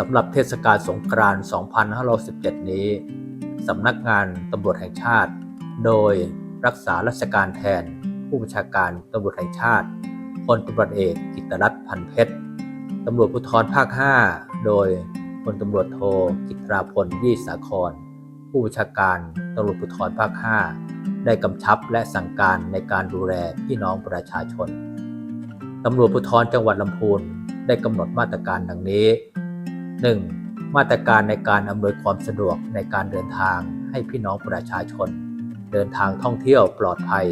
สำหรับเทศกาลสงกรานต์ 2517 นี้ สำนักงานตำรวจแห่งชาติ โดยรักษาราชการแทน ผู้บัญชาการตำรวจแห่งชาติพลตำรวจเอกกิตรัตน์พันเพชรตำรวจภูธรภาค 5 โดยพลตำรวจโทกิตราพลยี่สาคร ผู้บัญชาการตำรวจภูธรภาค 5 ได้กำชับและสั่งการในการดูแลพี่น้องประชาชนตำรวจภูธรจังหวัดลำพูนได้กำหนดมาตรการดังนี้ 1. มาตรการในการอำนวยความสะดวกในการเดินทางให้พี่น้องประชาชน เดินทางท่องเที่ยวปลอดภัย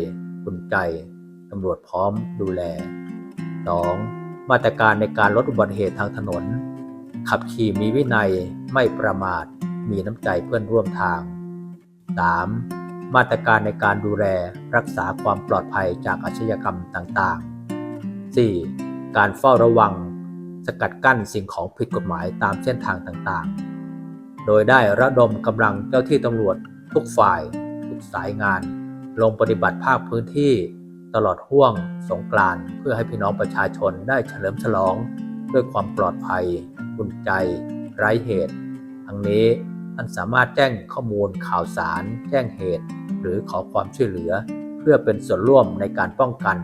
อุ่นใจตำรวจพร้อมดูแล 2. มาตรการในการลดอุบัติเหตุทางถนน ขับขี่มีวินัยไม่ประมาท มีน้ำใจเพื่อนร่วมทาง 3. มาตรการในการดูแลรักษาความปลอดภัยจากอาชญากรรมต่างๆ 4. การเฝ้าระวัง สกัดกั้นสิ่งของผิดกฎหมายตามเส้นทางต่างๆ โดยได้ระดมกำลังเจ้าที่ตำรวจทุกฝ่าย ทุกสายงาน ลงปฏิบัติภาคพื้นที่ ตลอดห่วงสงกรานต์เพื่อให้พี่น้องประชาชนได้เฉลิมฉลอง ด้วยความปลอดภัยอุ่นใจ ไร้เหตุ ทั้งนี้ท่านสามารถแจ้งข้อมูลข่าวสาร แจ้งเหตุ หรือขอความช่วยเหลือ เพื่อเป็นส่วนร่วมในการป้องกัน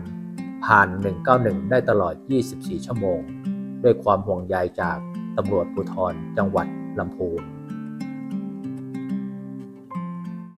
ผ่าน 191 ได้ตลอด 24 ชั่วโมง ด้วยความห่วงใยจากตำรวจภูธรจังหวัดลำพูน